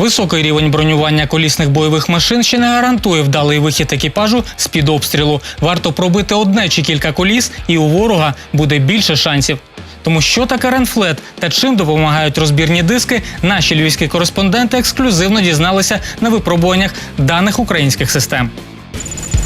Високий рівень бронювання колісних бойових машин ще не гарантує вдалий вихід екіпажу з під обстрілу. Варто пробити одне чи кілька коліс, і у ворога буде більше шансів. Тому що таке ренфлет та чим допомагають розбірні диски, наші львівські кореспонденти ексклюзивно дізналися на випробуваннях даних українських систем.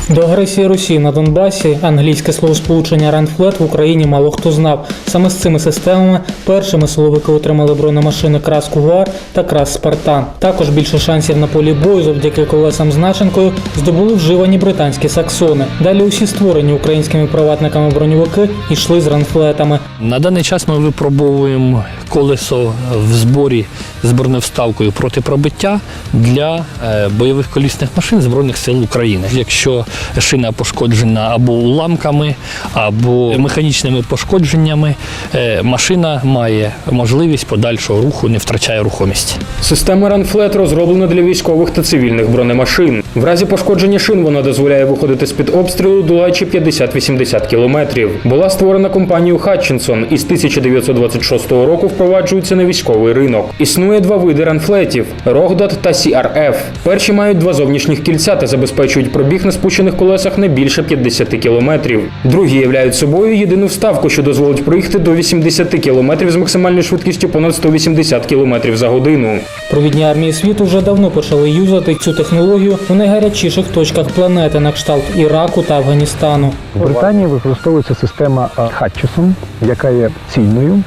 До агресії Росії на Донбасі англійське словосполучення «ранфлет» в Україні мало хто знав. Саме з цими системами першими силовики отримали бронемашини Крас Кугуар та Крас Спартан. Також більше шансів на полі бою завдяки колесам з начинкою здобули вживані британські саксони. Далі усі створені українськими приватниками броньовики йшли з ранфлетами. На даний час ми випробовуємо колесо в зборі з броневставкою проти пробиття для е, бойових колісних машин Збройних сил України. Якщо шина пошкоджена або уламками, або механічними пошкодженнями, е, машина має можливість подальшого руху, не втрачає рухомість. Система Ранфлет розроблена для військових та цивільних бронемашин. В разі пошкодження шин вона дозволяє виходити з-під обстрілу, долаючи 50-80 кілометрів. Була створена компанією Хатчинсон і з 1926 року впроваджується на військовий ринок. Існує два види ранфлетів Рогдат та CRF. Перші мають два зовнішніх кільця та забезпечують пробіг на спущених колесах не більше 50 кілометрів. Другі являють собою єдину вставку, що дозволить проїхати до 80 кілометрів з максимальною швидкістю понад 180 кілометрів за годину. Провідні армії світу вже давно почали юзати цю технологію у найгарячіших точках планети на кшталт Іраку та Афганістану. У Британії використовується система Хатчесон, яка є цільною.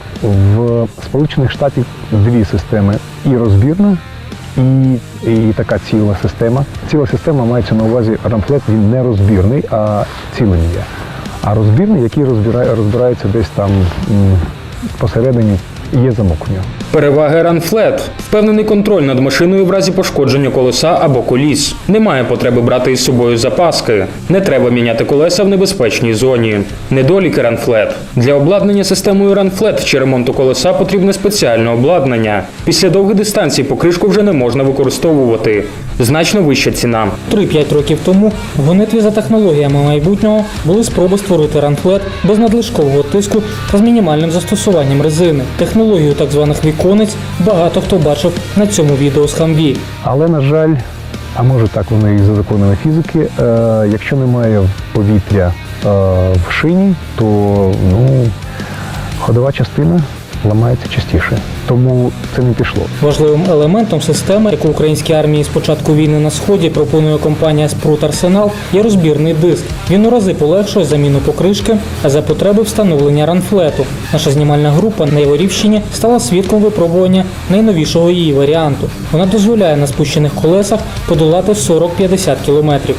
В Сполучених Штатах дві системи і розбірна, і, і така ціла система. Ціла система мається на увазі рамфлет, він не розбірний, а цілий є. А розбірний, який розбирає, розбирається десь там посередині, є замок у нього. Переваги Ранфлет впевнений контроль над машиною в разі пошкодження колеса або коліс. Немає потреби брати із собою запаски. Не треба міняти колеса в небезпечній зоні. Недоліки Ранфлет. Для обладнання системою Ранфлет чи ремонту колеса потрібне спеціальне обладнання. Після довгих дистанцій покришку вже не можна використовувати. Значно вища ціна. 3-5 років тому в гонитві за технологіями майбутнього були спроби створити ранфлет без надлишкового тиску та з мінімальним застосуванням резини. Технологію так званих віконець багато хто бачив на цьому відео з Хамві. Але, на жаль, а може так воно і за законами фізики, е, якщо немає повітря е, в шині, то ну, ходова частина ламається частіше. Тому це не пішло. Важливим елементом системи, яку українській армії з початку війни на сході пропонує компанія Спрут Арсенал, є розбірний диск. Він у рази полегшує заміну покришки, а за потреби встановлення ранфлету. Наша знімальна група на Яворівщині стала свідком випробування найновішого її варіанту. Вона дозволяє на спущених колесах подолати 40-50 кілометрів.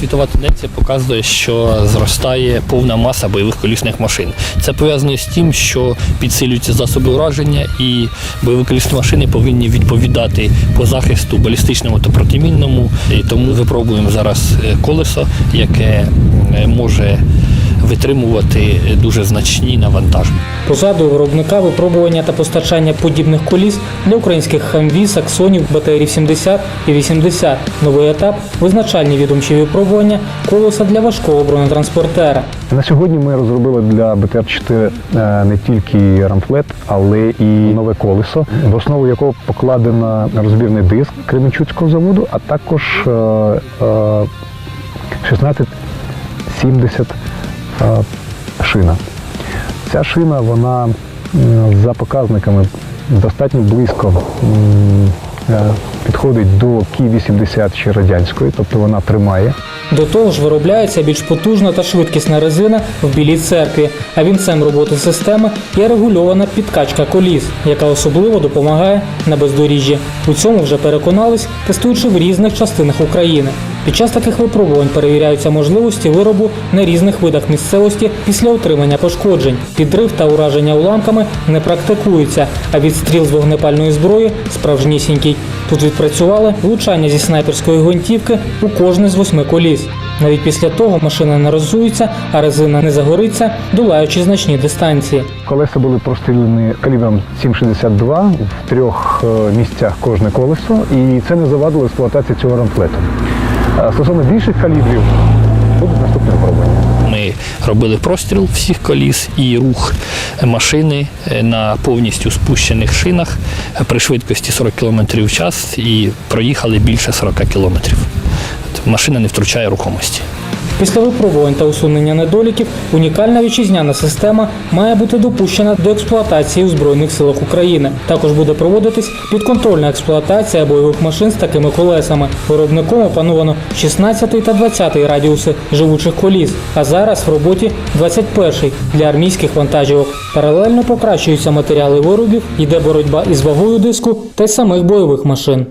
Світова тенденція показує, що зростає повна маса бойових колісних машин. Це пов'язано з тим, що підсилюються засоби ураження, і бойові колісні машини повинні відповідати по захисту балістичному та протимінному. І тому випробуємо зараз е, колесо, яке е, може витримувати дуже значні навантаження. Позаду виробника випробування та постачання подібних коліс для українських хамві, саксонів, БТРів 70 і 80. Новий етап визначальні відомчі випробування колеса для важкого бронетранспортера. На сьогодні ми розробили для БТР-4 е, не тільки рамфлет, але і нове колесо, в основу якого покладено розбірний диск Кременчуцького заводу, а також е, е, 1670 е, шина. Ця шина, вона за показниками достатньо близько е, підходить до Кі-80 ще радянської, тобто вона тримає. До того ж, виробляється більш потужна та швидкісна резина в білій церкві, а вінцем роботи системи є регульована підкачка коліс, яка особливо допомагає на бездоріжжі. У цьому вже переконались, тестуючи в різних частинах України. Під час таких випробувань перевіряються можливості виробу на різних видах місцевості після отримання пошкоджень. Підрив та ураження уламками не практикуються, а відстріл з вогнепальної зброї справжнісінький. Тут відпрацювали влучання зі снайперської гвинтівки у кожне з восьми коліс. Навіть після того машина не роззується, а резина не загориться, долаючи значні дистанції. Колеса були простріляні калібром 7,62 в трьох е, місцях кожне колесо, і це не завадило експлуатації цього рамфлету. Е, Стосовно більших калібрів, будуть наступні випробування. ми робили простріл всіх коліс і рух машини е, на повністю спущених шинах е, при швидкості 40 км в час і проїхали більше 40 км. Машина не втручає рухомості. Після випробувань та усунення недоліків унікальна вітчизняна система має бути допущена до експлуатації у Збройних силах України. Також буде проводитись підконтрольна експлуатація бойових машин з такими колесами. Виробником опановано 16 та 20 радіуси живучих коліс. А зараз в роботі 21 для армійських вантажівок. Паралельно покращуються матеріали виробів, йде боротьба із вагою диску та й самих бойових машин.